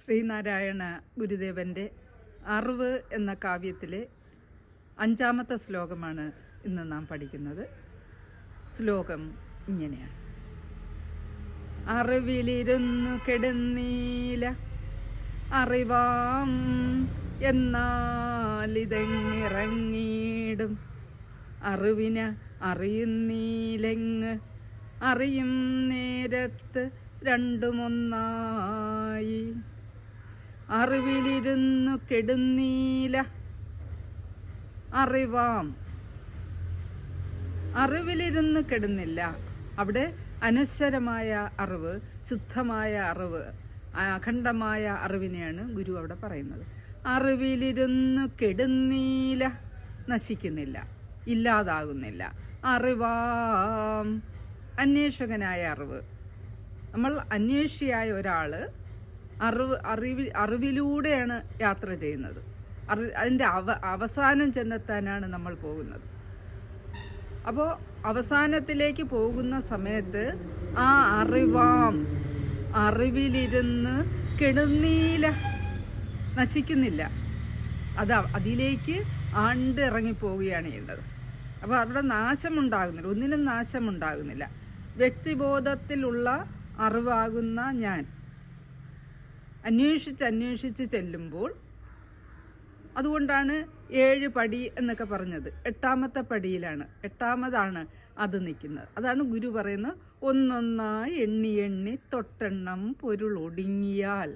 ശ്രീനാരായണ ഗുരുദേവന്റെ അറിവ് എന്ന കാവ്യത്തിലെ അഞ്ചാമത്തെ ശ്ലോകമാണ് ഇന്ന് നാം പഠിക്കുന്നത്. ശ്ലോകം ഇങ്ങനെയാണ്. അറിവിലിരുന്നു കെടുന്നീല അറിവാം എന്നാലിതെങ്ങിറങ്ങിയിടും അറിവിന് അറിയുന്നീലെങ്ങ് അറിയും നേരത്ത് രണ്ടുമൊന്നായി. അറിവിലിരുന്നു കെടുന്നീല. അറിവാം. അറിവിലിരുന്ന് കെടുന്നില്ല. അവിടെ അനശ്വരമായ അറിവ് ശുദ്ധമായ അറിവ് അഖണ്ഡമായ അറിവിനെയാണ് ഗുരു അവിടെ പറയുന്നത്. അറിവിലിരുന്ന് കെടുന്നീല നശിക്കുന്നില്ല ഇല്ലാതാകുന്നില്ല. അറിവാം. അന്വേഷകനായ അറിവ്. നമ്മൾ അന്വേഷിയായ ഒരാൾ അറിവ് അറിവിൽ അറിവിലൂടെയാണ് യാത്ര ചെയ്യുന്നത്. അതിന്റെ അവ അവസാനം ചെന്നെത്താനാണ് നമ്മൾ പോകുന്നത്. അപ്പോൾ അവസാനത്തിലേക്ക് പോകുന്ന സമയത്ത് ആ അറിവാം അറിവിലിരുന്ന് കെടുന്നീല നശിക്കുന്നില്ല. അത് അതിലേക്ക് ആണ്ട് ഇറങ്ങിപ്പോവുകയാണ് ചെയ്യുന്നത്. അപ്പോൾ അവിടെ നാശമുണ്ടാകുന്നില്ല ഒന്നിനും നാശമുണ്ടാകുന്നില്ല. വ്യക്തിബോധത്തിലുള്ള അറിവാകുന്ന ഞാൻ. അന്വേഷിച്ച് അന്വേഷിച്ച് ചെല്ലുമ്പോൾ അതുകൊണ്ടാണ് ഏഴ് പടി എന്നൊക്കെ പറഞ്ഞത്. എട്ടാമത്തെ പടിയിലാണ്. എട്ടാമതാണ് അത് നിൽക്കുന്നത്. അതാണ് ഗുരു പറയുന്നത് ഒന്നൊന്നായി എണ്ണി എണ്ണി തൊട്ടെണ്ണം പൊരുൾ ഒടുങ്ങിയാൽ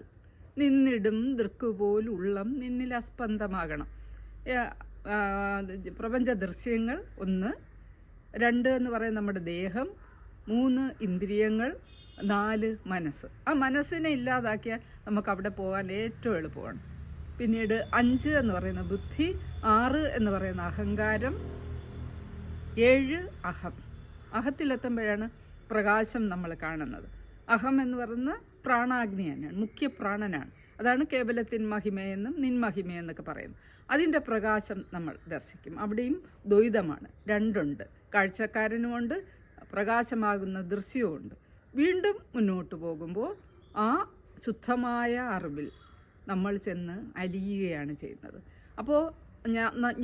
നിന്നിടും ദൃക്കുപോലുള്ളം നിന്നിൽ അസ്പന്ദമാകണം പ്രപഞ്ച ദൃശ്യങ്ങൾ ഒന്ന് രണ്ട് എന്ന് പറയുന്നത് നമ്മുടെ ദേഹം മൂന്ന് ഇന്ദ്രിയങ്ങൾ നാല് മനസ്സ്. ആ മനസ്സിനെ ഇല്ലാതാക്കിയാൽ നമുക്ക് അവിടെ പോകാൻ ഏറ്റവും എളുപ്പമാണ്. പിന്നീട് അഞ്ച് എന്ന് പറയുന്ന ബുദ്ധി ആറ് എന്ന് പറയുന്ന അഹങ്കാരം ഏഴ് അഹം. അഹത്തിലെത്തുമ്പോഴാണ് പ്രകാശം നമ്മൾ കാണുന്നത്. അഹം എന്ന് പറയുന്ന പ്രാണാഗ്നി തന്നെയാണ് മുഖ്യ പ്രാണനാണ്. അതാണ് കേവലത്തിൻ മഹിമയെന്നും നിൻമഹിമയെന്നൊക്കെ പറയുന്നത്. അതിന്റെ പ്രകാശം നമ്മൾ ദർശിക്കും. അവിടെയും ദ്വൈതമാണ്. രണ്ടുണ്ട്. കാഴ്ചക്കാരനുമുണ്ട് പ്രകാശമാകുന്ന ദൃശ്യവുമുണ്ട്. വീണ്ടും മുന്നോട്ട് പോകുമ്പോൾ ആ ശുദ്ധമായ അറിവിൽ നമ്മൾ ചെന്ന് അലിയുകയാണ് ചെയ്യുന്നത്. അപ്പോൾ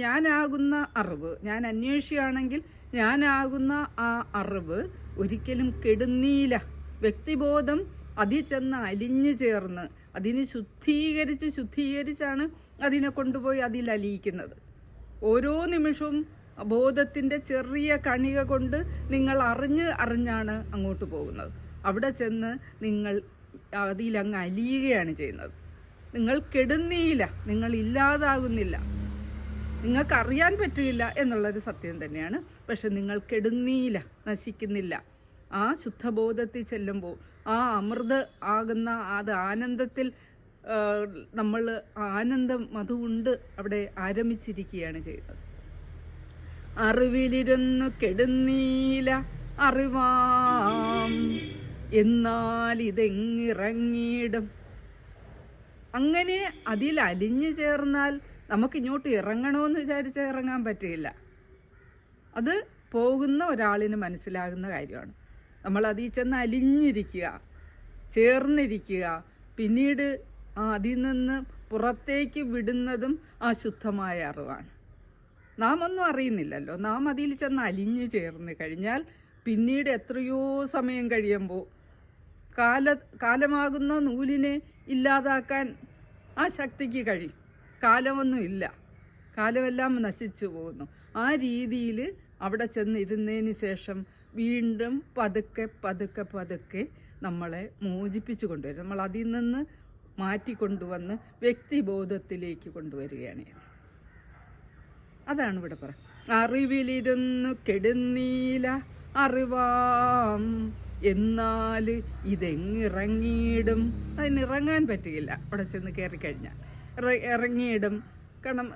ഞാനാകുന്ന അറിവ് ഞാൻ അന്വേഷിക്കുകയാണെങ്കിൽ ഞാനാകുന്ന ആ അറിവ് ഒരിക്കലും കെടുന്നീല. വ്യക്തിബോധം അതിൽ ചെന്ന് അലിഞ്ഞു ചേർന്ന് അതിനെ ശുദ്ധീകരിച്ച് ശുദ്ധീകരിച്ചാണ് അതിനെ കൊണ്ടുപോയി അതിൽ അലിയിക്കുന്നത്. ഓരോ നിമിഷവും ബോധത്തിന്റെ ചെറിയ കണിക കൊണ്ട് നിങ്ങൾ അറിഞ്ഞ് അറിഞ്ഞാണ് അങ്ങോട്ട് പോകുന്നത്. അവിടെ ചെന്ന് നിങ്ങൾ അതിലങ്ങ് അലിയുകയാണ് ചെയ്യുന്നത്. നിങ്ങൾ കെടുന്നില്ല നിങ്ങൾ ഇല്ലാതാകുന്നില്ല. നിങ്ങൾക്ക് അറിയാൻ പറ്റില്ല എന്നുള്ളൊരു സത്യം തന്നെയാണ്. പക്ഷെ നിങ്ങൾ കെടുന്നില്ല നശിക്കുന്നില്ല. ആ ശുദ്ധബോധത്തിൽ ചെല്ലുമ്പോൾ ആ അമൃത് ആകുന്ന അത് ആനന്ദത്തിൽ നമ്മൾ ആനന്ദം അതുകൊണ്ട് അവിടെ ആരംഭിച്ചിരിക്കുകയാണ് ചെയ്യുന്നത്. അറിവിലിരുന്ന് കെടുന്നീല അറിവാം. എന്നാൽ ഇതെങ്ങിറങ്ങിയിടും? അങ്ങനെ അതിൽ അലിഞ്ഞു ചേർന്നാൽ നമുക്ക് ഇങ്ങോട്ട് ഇറങ്ങണമെന്ന് വിചാരിച്ചാൽ ഇറങ്ങാൻ പറ്റില്ല അത് പോകുന്ന ഒരാളിന് മനസ്സിലാകുന്ന കാര്യമാണ്. നമ്മൾ അതിൽ ചെന്ന് അലിഞ്ഞിരിക്കുക ചേർന്നിരിക്കുക പിന്നീട് അതിൽ നിന്ന് പുറത്തേക്ക് വിടുന്നതും ആ ശുദ്ധമായ അറിവാണ്. നാം ഒന്നും അറിയുന്നില്ലല്ലോ. നാം അതിൽ ചെന്ന് അലിഞ്ഞു ചേർന്ന് കഴിഞ്ഞാൽ പിന്നീട് എത്രയോ സമയം കഴിയുമ്പോൾ കാല കാലമാകുന്ന നൂലിനെ ഇല്ലാതാക്കാൻ ആ ശക്തിക്ക് കഴിയും കാലമൊന്നും ഇല്ല. കാലമെല്ലാം നശിച്ചു പോകുന്നു. ആ രീതിയിൽ അവിടെ ചെന്നിരുന്നതിന് ശേഷം വീണ്ടും പതുക്കെ പതുക്കെ പതുക്കെ നമ്മളെ മോചിപ്പിച്ചു കൊണ്ടുവരും. നമ്മൾ അതിൽ നിന്ന് മാറ്റിക്കൊണ്ടുവന്ന് വ്യക്തിബോധത്തിലേക്ക് കൊണ്ടുവരികയാണ്. അതാണ് ഇവിടെ പറ. അറിവിലിരുന്നു കെടുന്നീല അറിവാം. എന്നാൽ ഇതെങ്ങിറങ്ങിയിടും? അതിനിറങ്ങാൻ പറ്റുകയില്ല അവിടെ ചെന്ന് കയറി കഴിഞ്ഞാൽ ഇറങ്ങിയിടും. കാരണം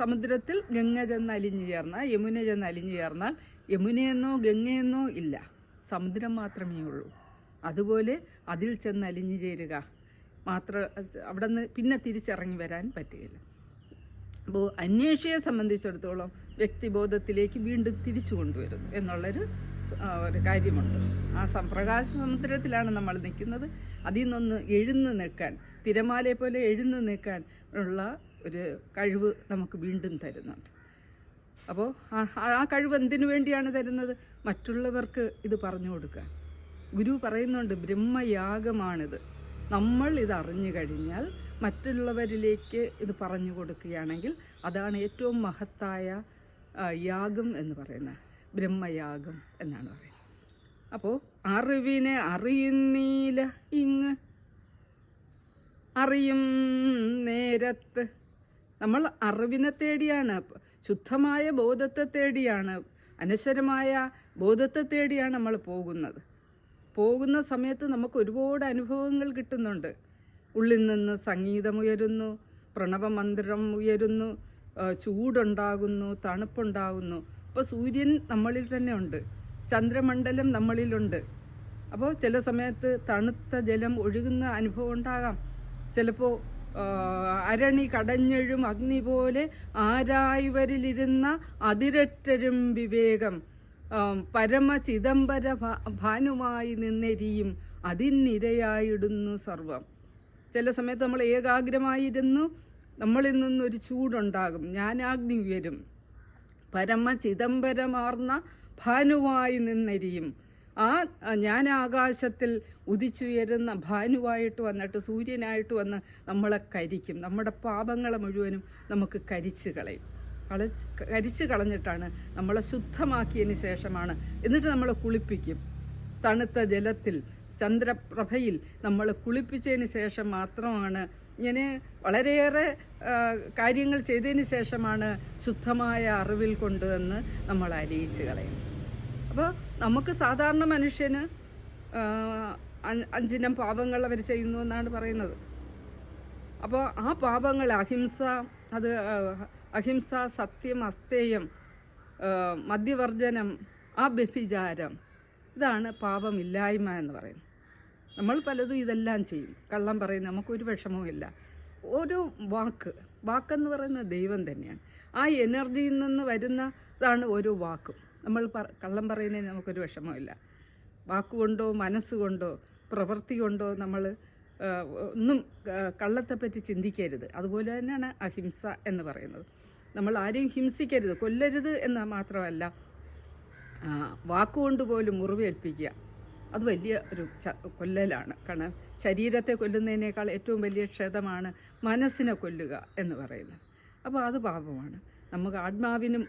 സമുദ്രത്തിൽ ഗംഗ ചെന്ന് അലിഞ്ഞു ചേർന്നാൽ യമുന ചെന്ന് അലിഞ്ഞു ചേർന്നാൽ യമുനയെന്നോ ഗംഗയെന്നോ ഇല്ല. സമുദ്രം മാത്രമേ ഉള്ളൂ. അതുപോലെ അതിൽ ചെന്ന് അലിഞ്ഞു ചേരുക. മാത്ര അവിടെ നിന്ന് പിന്നെ തിരിച്ചിറങ്ങി വരാൻ പറ്റുകയില്ല അന്വേഷിയെ സംബന്ധിച്ചിടത്തോളം വ്യക്തിബോധത്തിലേക്ക് വീണ്ടും തിരിച്ചു കൊണ്ടുവരും എന്നുള്ളൊരു ഒരു കാര്യമുണ്ട്. ആ സംപ്രകാശ സമുദ്രത്തിലാണ് നമ്മൾ നിൽക്കുന്നത്. അതിൽ നിന്നൊന്ന് എഴുന്നു നിൽക്കാൻ തിരമാലയെ പോലെ എഴുന്നു നിൽക്കാൻ ഉള്ള ഒരു കഴിവ് നമുക്ക് വീണ്ടും തരുന്നുണ്ട്. അപ്പോൾ ആ കഴിവ് എന്തിനു വേണ്ടിയാണ് തരുന്നത്? മറ്റുള്ളവർക്ക് ഇത് പറഞ്ഞു കൊടുക്കാൻ ഗുരു പറയുന്നുണ്ട് ബ്രഹ്മയാഗമാണിത്. നമ്മൾ ഇത് അറിഞ്ഞു കഴിഞ്ഞാൽ മറ്റുള്ളവരിലേക്ക് ഇത് പറഞ്ഞു കൊടുക്കുകയാണെങ്കിൽ അതാണ് ഏറ്റവും മഹത്തായ യാഗം എന്ന് പറയുന്നത്. ബ്രഹ്മയാഗം എന്നാണ് പറയുന്നത്. അപ്പോൾ അറിവിനെ അറിയുന്നീല ഇങ്ങ്. അറിയും നേരത്ത്. നമ്മൾ അറിവിനെ തേടിയാണ്. ശുദ്ധമായ ബോധത്തെ തേടിയാണ്. അനശ്വരമായ ബോധത്തെ തേടിയാണ് നമ്മൾ പോകുന്നത്. പോകുന്ന സമയത്ത് നമുക്ക് ഒരുപാട് അനുഭവങ്ങൾ കിട്ടുന്നുണ്ട്. ഉള്ളിൽ നിന്ന് സംഗീതമുയരുന്നു പ്രണവമന്ദിരം ഉയരുന്നു ചൂടുണ്ടാകുന്നു തണുപ്പുണ്ടാകുന്നു. അപ്പോൾ സൂര്യൻ നമ്മളിൽ തന്നെ ഉണ്ട് ചന്ദ്രമണ്ഡലം നമ്മളിലുണ്ട് അപ്പോൾ ചില സമയത്ത് തണുത്ത ജലം ഒഴുകുന്ന അനുഭവം ഉണ്ടാകാം. ചിലപ്പോൾ അരണി കടഞ്ഞഴും അഗ്നി പോലെ ആരായവരിലിരുന്ന അതിരറ്റരും വിവേകം പരമചിദംബര പരമ ചിദംബര ഭാനുമായി നിന്നെരിയും അതിനിരയായിടുന്നു സർവം. ചില സമയത്ത് നമ്മൾ ഏകാഗ്രമായിരുന്നു നമ്മളിൽ നിന്നൊരു ചൂടുണ്ടാകും ഞാനാഗ്നി ഉയരും. പരമ ചിദംബരമാർന്ന ഭാനുവായി നിന്നെരിയും. ആ ഞാൻ ആകാശത്തിൽ ഉദിച്ചുയരുന്ന ഭാനുവായിട്ട് വന്നിട്ട് സൂര്യനായിട്ട് വന്ന് നമ്മളെ കരിക്കും. നമ്മുടെ പാപങ്ങളെ മുഴുവനും നമുക്ക് കരിച്ചു കളയും. കളച്ച് കരിച്ചു കളഞ്ഞിട്ടാണ് നമ്മളെ ശുദ്ധമാക്കിയതിന് ശേഷമാണ്. എന്നിട്ട് നമ്മളെ കുളിപ്പിക്കും. തണുത്ത ജലത്തിൽ ചന്ദ്രപ്രഭയിൽ നമ്മൾ കുളിപ്പിച്ചതിന് ശേഷം മാത്രമാണ് ഇങ്ങനെ വളരെയേറെ കാര്യങ്ങൾ ചെയ്തതിന് ശേഷമാണ് ശുദ്ധമായ അറിവിൽ കൊണ്ടുവന്ന് നമ്മൾ അലിയിച്ച് കളയും അപ്പോൾ നമുക്ക് സാധാരണ മനുഷ്യന് അഞ്ചിനം പാപങ്ങൾ അവർ ചെയ്യുന്നു എന്നാണ് പറയുന്നത്. അപ്പോൾ ആ പാപങ്ങൾ അഹിംസ അത് അഹിംസ സത്യം അസ്തേയം മദ്യവർജനം ആ വ്യഭിചാരം ഇതാണ് പാപമില്ലായ്മ എന്ന് പറയുന്നത്. നമ്മൾ പലതും ഇതെല്ലാം ചെയ്യും. കള്ളം പറയും നമുക്കൊരു വിഷമവും ഇല്ല. ഓരോ വാക്ക് വാക്കെന്ന് പറയുന്നത് ദൈവം തന്നെയാണ്. ആ എനർജിയിൽ നിന്ന് വരുന്നതാണ് ഓരോ വാക്കും. നമ്മൾ പറ കള്ളം പറയുന്നതിന് നമുക്കൊരു വിഷമമില്ല വാക്കുകൊണ്ടോ മനസ്സുകൊണ്ടോ പ്രവൃത്തി കൊണ്ടോ നമ്മൾ ഒന്നും കള്ളത്തെപ്പറ്റി ചിന്തിക്കരുത്. അതുപോലെ തന്നെയാണ് അഹിംസ എന്ന് പറയുന്നത്. നമ്മൾ ആരെയും ഹിംസിക്കരുത്. കൊല്ലരുത് എന്ന് മാത്രമല്ല വാക്കുകൊണ്ട് പോലും മുറിവേൽപ്പിക്കുക. അത് വലിയ ഒരു കൊല്ലലാണ് കാരണം ശരീരത്തെ കൊല്ലുന്നതിനേക്കാൾ ഏറ്റവും വലിയ ക്ഷതമാണ് മനസ്സിനെ കൊല്ലുക എന്ന് പറയുന്നത് അപ്പോൾ അത് പാപമാണ് നമുക്ക് ആത്മാവിനും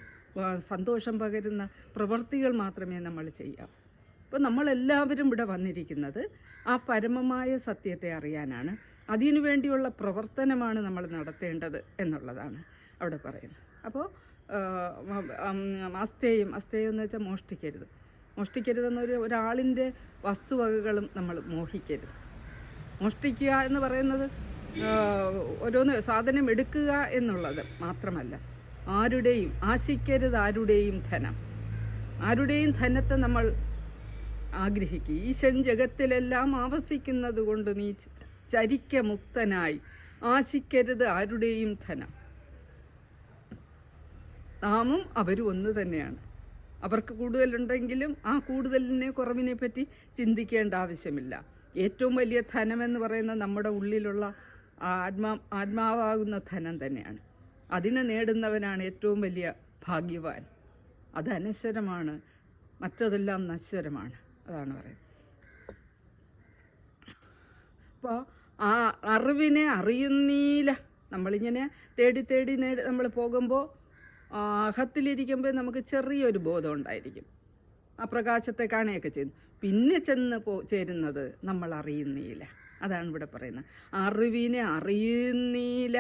സന്തോഷം പകരുന്ന പ്രവൃത്തികൾ മാത്രമേ നമ്മൾ ചെയ്യാവൂ അപ്പോൾ നമ്മളെല്ലാവരും ഇവിടെ വന്നിരിക്കുന്നത് ആ പരമമായ സത്യത്തെ അറിയാനാണ് അതിനു വേണ്ടിയുള്ള പ്രവർത്തനമാണ് നമ്മൾ നടത്തേണ്ടത് എന്നുള്ളതാണ് അവിടെ പറയുന്നത് അപ്പോൾ അസ്തേയം അസ്തേയം എന്ന് വെച്ചാൽ മോഷ്ടിക്കരുത് മോഷ്ടിക്കരുതെന്നൊരു ഒരാളിന്റെ വസ്തുവകകളും നമ്മൾ മോഹിക്കരുത്. മോഷ്ടിക്കുക എന്ന് പറയുന്നത് ഓരോന്ന് സാധനം എടുക്കുക എന്നുള്ളത് മാത്രമല്ല ആരുടെയും ആശിക്കരുത് ആരുടെയും ധനം. ആരുടെയും ധനത്തെ നമ്മൾ ആഗ്രഹിക്കുക. ഈശൻ ജഗത്തിലെല്ലാം ആവസിക്കുന്നത് കൊണ്ട് നീ ച- ചരിക്ക മുക്തനായി ആശിക്കരുത് ആരുടെയും ധനം. നാമും അവരും ഒന്ന് തന്നെയാണ്. അവർക്ക് കൂടുതലുണ്ടെങ്കിലും ആ കൂടുതലിനെ കുറവിനെ പറ്റി ചിന്തിക്കേണ്ട ആവശ്യമില്ല. ഏറ്റവും വലിയ ധനമെന്ന് പറയുന്നത് നമ്മുടെ ഉള്ളിലുള്ള ആത്മാ ആത്മാവാകുന്ന ധനം തന്നെയാണ്. അതിനെ നേടുന്നവനാണ് ഏറ്റവും വലിയ ഭാഗ്യവാൻ. അത് അനശ്വരമാണ്. മറ്റതെല്ലാം നശ്വരമാണ്. അതാണ് പറയുന്നത്. അപ്പോൾ ആ അറിവിനെ അറിയുന്നീല. നമ്മളിങ്ങനെ തേടി തേടി നേടി നമ്മൾ പോകുമ്പോൾ അഹത്തിലിരിക്കുമ്പോൾ നമുക്ക് ചെറിയൊരു ബോധം ഉണ്ടായിരിക്കും. ആ പ്രകാശത്തെ കാണുകയൊക്കെ ചെയ്യുന്നു പിന്നെ ചെന്ന് പോ ചേരുന്നത് നമ്മൾ അറിയുന്നില്ല അതാണ് ഇവിടെ പറയുന്നത്. അറിവിനെ അറിയുന്നില്ല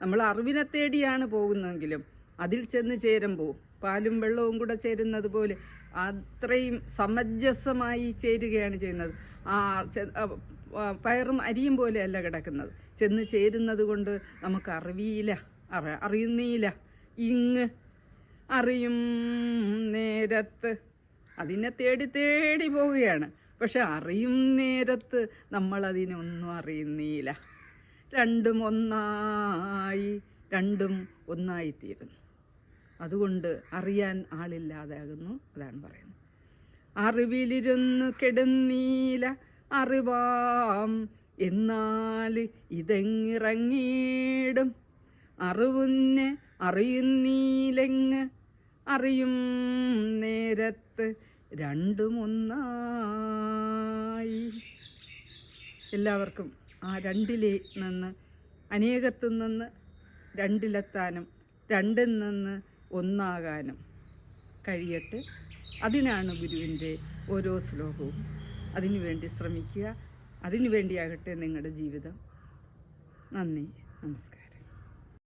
നമ്മൾ അറിവിനെ തേടിയാണ് പോകുന്നതെങ്കിലും അതിൽ ചെന്ന് ചേരുമ്പോൾ പാലും വെള്ളവും കൂടെ ചേരുന്നത് പോലെ അത്രയും സമഞ്ജസമായി ചേരുകയാണ് ചെയ്യുന്നത്. ആ, പയറും അരിയും പോലെയല്ല കിടക്കുന്നത്. ചെന്ന് ചേരുന്നത് കൊണ്ട് നമുക്ക് അറിവിയില്ല അറിയുന്നില്ല ഇങ്ങ് അറിയും നേരത്ത്. അതിനെ തേടി തേടി പോവുകയാണ്. പക്ഷെ അറിയും നേരത്ത് നമ്മളതിനൊന്നും അറിയുന്നില്ല രണ്ടും ഒന്നായി രണ്ടും ഒന്നായിത്തീരുന്നു. അതുകൊണ്ട് അറിയാൻ ആളില്ലാതാകുന്നു അതാണ് പറയുന്നത്. അറിവിലിരുന്ന് കെടുന്നീല അറിവാം. എന്നാൽ ഇതെങ്ങിറങ്ങിയിടും? അറിവുന്നെ അറിയുന്നീലെങ്ങ്? അറിയും നേരത്ത് രണ്ടുമൊന്നായി. എല്ലാവർക്കും ആ രണ്ടിലെ നിന്ന് അനേകത്തു നിന്ന് രണ്ടിലെത്താനും രണ്ടിൽ നിന്ന് ഒന്നാകാനും കഴിയട്ടെ. അതിനാണ് ഗുരുവിന്റെ ഓരോ ശ്ലോകവും. അതിനുവേണ്ടി ശ്രമിക്കുക. അതിനുവേണ്ടിയാകട്ടെ നിങ്ങളുടെ ജീവിതം. നന്ദി. നമസ്കാരം.